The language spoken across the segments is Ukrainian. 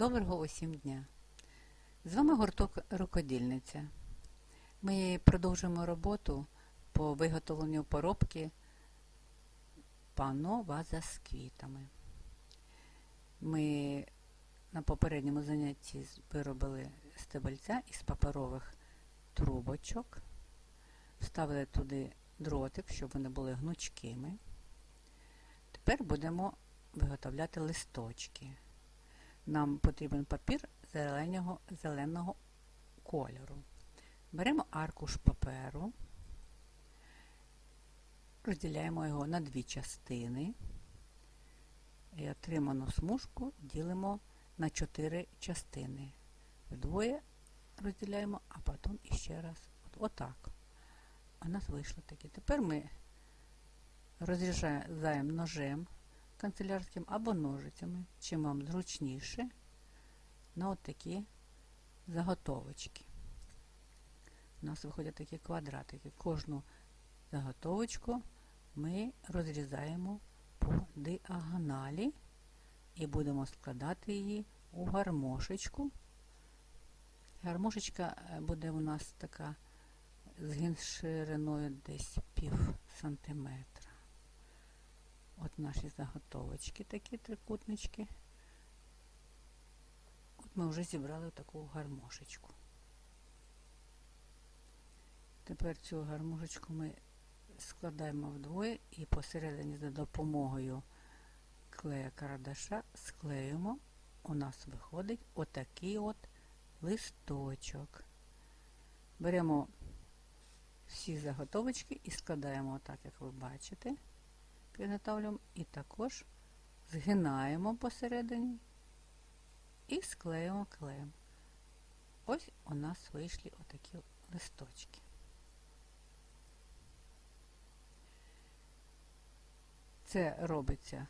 Доброго усім дня! З вами гурток Рукодільниця. Ми продовжуємо роботу по виготовленню поробки пано ваза з квітами. Ми на попередньому занятті виробили стебельця із паперових трубочок, вставили туди дротик, щоб вони були гнучкими. Тепер будемо виготовляти листочки. Нам потрібен папір зеленого, зеленого кольору. Беремо аркуш паперу, розділяємо його на дві частини і отриману смужку ділимо на чотири частини. Вдвоє розділяємо, а потім іще раз. От, отак. У нас вийшло таке. Тепер ми розрізаємо ножем канцелярським або ножицями, чим вам зручніше, на от такі заготовочки. У нас виходять такі квадратики. Кожну заготовочку ми розрізаємо по діагоналі і будемо складати її у гармошечку. Гармошечка буде у нас така з шириною десь пів сантиметра. От наші заготовочки, такі трикутнички. От ми вже зібрали таку гармошечку. Тепер цю гармошечку ми складаємо вдвоє і посередині за допомогою клея карадаша склеюємо. У нас виходить отакий от листочок. Беремо всі заготовочки і складаємо отак, як ви бачите підготовлюємо і також згинаємо посередині і склеїмо клеєм. Ось у нас вийшли отакі листочки. Це робиться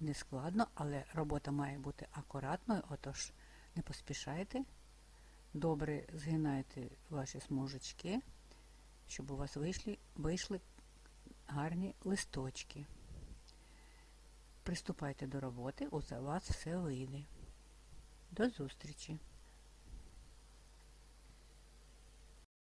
нескладно, але робота має бути акуратною, отож не поспішайте. Добре згинайте ваші смужечки, щоб у вас вийшли, вийшли гарні листочки. Приступайте до роботи, у вас все вийде. До зустрічі!